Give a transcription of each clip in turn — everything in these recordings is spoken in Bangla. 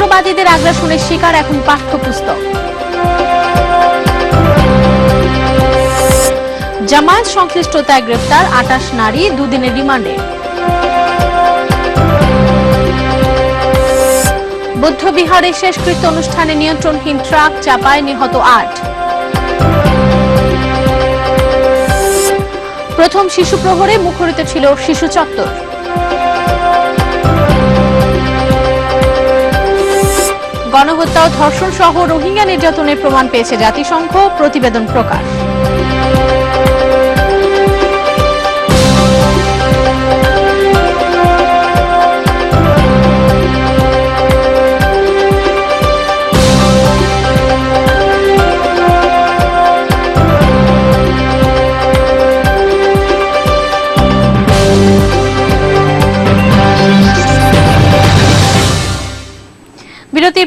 উগ্রবাদীদের আগ্রাসনের শিকার এখন পাঠ্যপুস্তক। জামায়াত সংশ্লিষ্টতায় গ্রেপ্তার আটাশ নারী দুদিনের রিমান্ডে। বুদ্ধবিহারে শেষকৃত্য অনুষ্ঠানে নিয়ন্ত্রণহীন ট্রাক চাপায় নিহত আট। প্রথম শিশু প্রহরে মুখরিত ছিল শিশু চত্বর। গণহত্যা ও ধর্ষণ সহ রোহিঙ্গা নির্যাতনের প্রমাণ পেয়েছে জাতিসংঘ প্রতিবেদন প্রকাশ।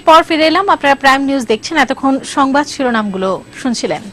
বিরতির পর ফিরে এলাম। আপনারা প্রাইম নিউজ দেখছেন। এতক্ষণ সংবাদ শিরোনামগুলো শুনছিলেন।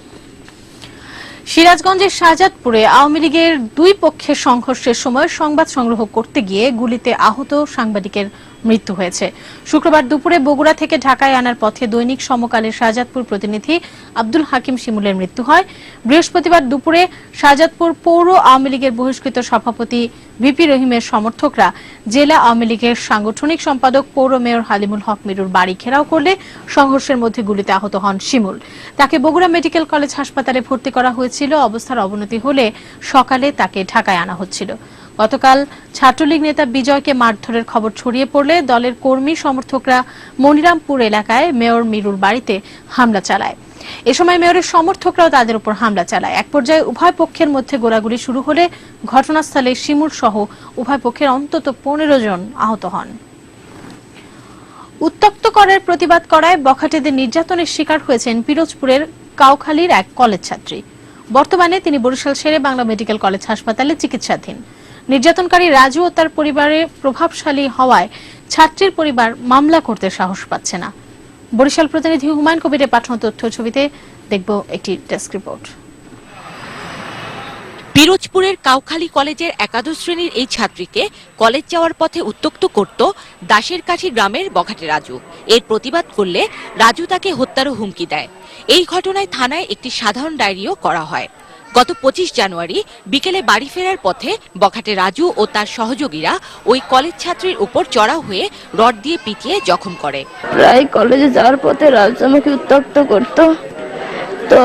সিরাজগঞ্জের শাহজাদপুরে আওয়ামী লীগের দুই পক্ষের সংঘর্ষের সময় সংবাদ সংগ্রহ করতে গিয়ে গুলিতে আহত সাংবাদিকের মৃত্যু হয়েছে। শুক্রবার দুপুরে বগুড়া থেকে ঢাকায় আনার পথে দৈনিক সমকালের শাহজাদপুর প্রতিনিধি আব্দুল হাকিম শিমুলের মৃত্যু হয়। বৃহস্পতিবার দুপুরে শাহজাদপুর পৌর আওয়ামী লীগের বহিষ্কৃত সভাপতি ভিপি রহিমের সমর্থকরা জেলা আওয়ামী লীগের সাংগঠনিক সম্পাদক পৌর মেয়র হালিমুল হক মিরুর বাড়ি ঘেরাও করলে সংঘর্ষের মধ্যে গুলিতে আহত হন শিমুল। তাকে বগুড়া মেডিকেল কলেজ হাসপাতালে ভর্তি করা হয়েছিল। অবস্থার অবনতি হলে সকালে তাকে ঢাকায় আনা হচ্ছিল। গতকাল ছাত্রলীগ নেতা বিজয়কে মারধরের খবর ছড়িয়ে পড়লে দলের কর্মী সমর্থকরা মনিরামপুর এলাকায় মেয়র মিরুর বাড়িতে হামলা চালায়। এ সময় মেয়রের সমর্থকরাও তাদের উপর হামলা চালায়। এক পর্যায়ে উভয় পক্ষের মধ্যে গোলাগুলি শুরু হলে ঘটনাস্থলে শিমুর সহ উভয় পক্ষের অন্তত পনেরো জন আহত হন। উত্তপ্ত করার প্রতিবাদ করায় বখাটেদের নির্যাতনের শিকার হয়েছেন পিরোজপুরের কাউখালীর এক কলেজ ছাত্রী। বর্তমানে তিনি বরিশাল শেরে বাংলা মেডিকেল কলেজ হাসপাতালে চিকিৎসাধীন। নির্যাতনকারী রাজু ও তার পরিবারে প্রভাবশালী হওয়ায় ছাত্রীর পরিবার মামলা করতে সাহস পাচ্ছে না। বরিশাল প্রতিনিধি হুমায়ুন কবিরের পাঠানো তথ্য ছবিতে দেখব একটি ডেস্ক রিপোর্ট। পিরোজপুরের কাউখালী কলেজের একাদশ শ্রেণির এই ছাত্রীকে কলেজ যাওয়ার পথে উত্তক্ত করত দাসের কাঠি গ্রামের বখাটে রাজু। এর প্রতিবাদ করলে রাজু তাকে হত্যারও হুমকি দেয়। এই ঘটনায় থানায় একটি সাধারণ ডায়েরিও করা হয়। গত পঁচিশ জানুয়ারি বিকেলে বাড়ি ফেরার পথে বখাটে রাজু ও তার সহযোগীরা ওই কলেজ ছাত্রীর উপর চড়াও হয়ে রড দিয়ে পিটিয়ে জখম করে। প্রায় কলেজে যাওয়ার পথে রাজ আমাকে উত্তক্ত করতো। তো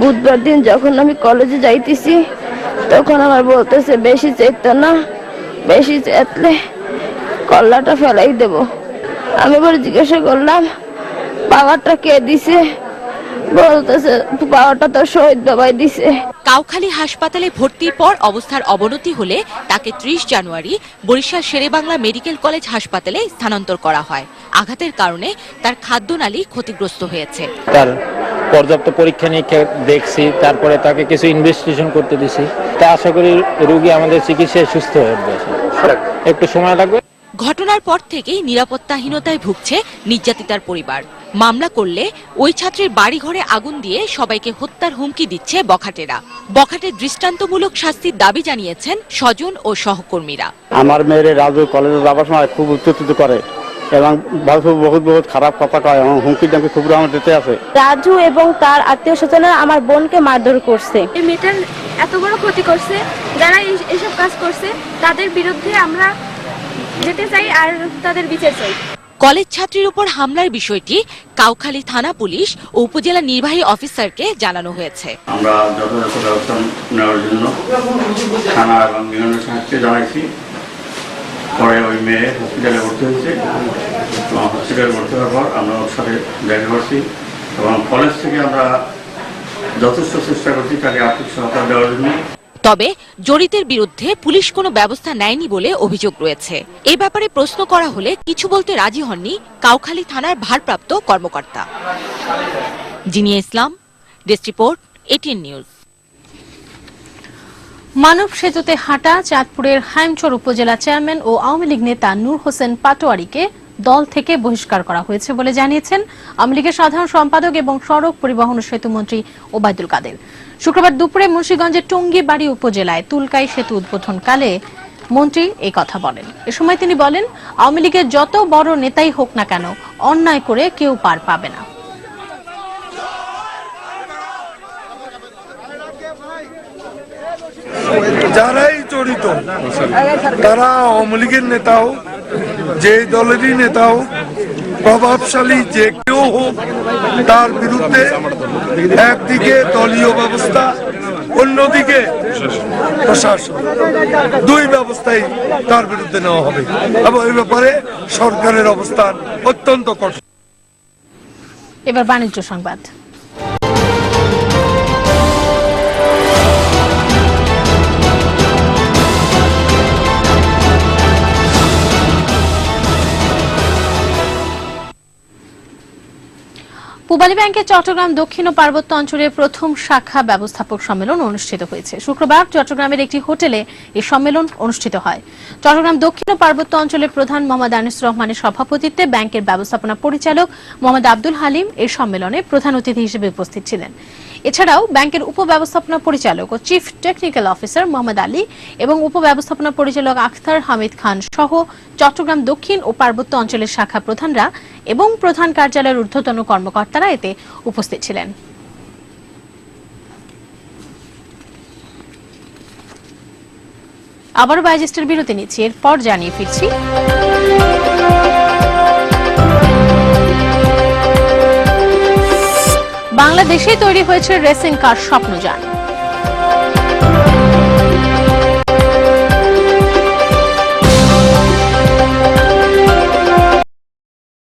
বুধবার দিন যখন আমি কলেজে যাইতেছি, তখন আমার বলতেছে, বেশি চেত না, বেশি চেতলে কল্লাটা ফেলাই দেব। আমি এবার জিজ্ঞাসা করলাম পাওয়ারটা কে দিছে? বলতেছে পাওয়ারটা তো শহীদ বাবাই দিছে। কাউখালী হাসপাতালে ভর্তির পর অবস্থার অবনতি হলে তাকে ত্রিশ জানুয়ারি বরিশাল শেরেবাংলা মেডিকেল কলেজ হাসপাতালে স্থানান্তর করা হয়। আঘাতের কারণে তার খাদ্যনালী ক্ষতিগ্রস্ত হয়েছে। তার পর্যাপ্ত পরীক্ষা নিরীক্ষা দেখছি তারপরে তাকে কিছু ইনভেস্টিগেশন করতে দিছি। তা আশা করি রোগী আমাদের চিকিৎসায় সুস্থ হয়ে উঠবে। একটু সময় লাগবে? ঘটনার পর থেকেই নিরাপত্তাহীনতায় ভুগছে নির্যাতিতার পরিবার। মামলা করলে ওই ছাত্রের বাড়িঘরে আগুন দিয়ে সবাইকে হত্যার হুমকি দিচ্ছে বখাটেরা। বখাটের দৃষ্টান্তমূলক শাস্তির দাবি জানিয়েছেন স্বজন ও সহকর্মীরা। আমার মেয়ের রাজু কলেজে যাবার সময় খুব উত্তেজিত করে এবং বহুত বহুত বহুত খারাপ কথা কয় এবং হুমকি দামকি খুব আমার দিতে আছে রাজু এবং তার আত্মীয় স্বজনেরা আমার বোনকে মারধর করছে। এই মেয়েটার এত বড় ক্ষতি করছে যারা এই- এসব কাজ করছে তাদের বিরুদ্ধে আমরা যেতে চাই আর তাদের বিচার চাই। কলেজ ছাত্রীর উপর হামলার বিষয়টি কাউখালী থানা পুলিশ ও উপজেলা নির্বাহী অফিসারকে জানানো হয়েছে। আমরা যথাযথ ব্যবস্থা নেওয়ার জন্য থানা এবং বিভিন্ন জানাইছি। পরে ওই মেয়ে হসপিটালে ভর্তি হয়েছে। হসপিটালে ভর্তি হওয়ার পর আমরা ওর সাথে দেখা করছি এবং কলেজ থেকে আমরা যথেষ্ট চেষ্টা করছি তাকে আর্থিক সহায়তা দেওয়ার জন্য। তবে জড়িতের বিরুদ্ধে পুলিশ কোনো ব্যবস্থা নেয়নি বলে অভিযোগ রয়েছে। এ ব্যাপারে প্রশ্ন করা হলে কিছু বলতে রাজি হননি কাউখালী থানার ভারপ্রাপ্ত কর্মকর্তা। Jinia Islam, desk report, ATN news. মানব সেতুতে হাঁটা চাঁদপুরের হাইমচর উপজেলা চেয়ারম্যান ও আওয়ামী লীগ নেতা নূর হোসেন পাটোয়ারিকে দল থেকে বহিষ্কার করা হয়েছে বলে জানিয়েছেন আওয়ামী লীগের সাধারণ সম্পাদক এবং সড়ক পরিবহন ও সেতু মন্ত্রী ওবায়দুল কাদের। শুক্রবার দুপুরে মুন্সিগঞ্জের টঙ্গী বাড়ি উপজেলায় তুলকাই সেতু উদ্বোধনকালে মন্ত্রী এই কথা বলেন। এ সময় তিনি বলেন, আওয়ামী লীগের যত বড় নেতাই হোক না কেন, অন্যায় করে কেউ পার পাবে না। যারাই জড়িত, তারা আওয়ামী লীগের নেতা হোক যে দলেরই নেতা হোক প্রভাবশালী যে কেউ হোক, তার বিরুদ্ধে একদিকে দলীয় ব্যবস্থা, অন্যদিকে প্রশাসন। দুই ব্যবস্থাই তার বিরুদ্ধে নেওয়া হবে। এবং এই ব্যাপারে সরকারের অবস্থান অত্যন্ত কঠোর। এবার বাণিজ্য সংবাদ। পূবালী ব্যাংকের চট্টগ্রাম দক্ষিণ ও পার্বত্য অঞ্চলের প্রথম শাখা ব্যবস্থাপক সম্মেলন অনুষ্ঠিত হয়েছে। শুক্রবার চট্টগ্রামের একটি হোটেলে এই সম্মেলন অনুষ্ঠিত হয়। চট্টগ্রাম দক্ষিণ ও পার্বত্য অঞ্চলের প্রধান মোহাম্মদ আনিস রহমানের সভাপতিত্বে ব্যাংকের ব্যবস্থাপনা পরিচালক মোহাম্মদ আব্দুল হালিম এই সম্মেলনে প্রধান অতিথি হিসেবে উপস্থিত ছিলেন। এছাড়াও ব্যাংকের উপব্যবস্থাপনা পরিচালক ও chief technical officer Mohammad Ali এবং উপব্যবস্থাপনা পরিচালক আখতার হামিদ খান সহ চট্টগ্রাম দক্ষিণ ও পার্বত্য অঞ্চলের শাখা প্রধানরা এবং প্রধান কার্যালয়ের ঊর্ধ্বতন কর্মকর্তারা এতে উপস্থিত ছিলেন। আবারও বাইজেস্টের বিরতি নিচ্ছি, এরপর জানিয়ে ফিরছি। বাংলাদেশে তৈরি হয়েছে রেসিং কার স্বপ্নযান।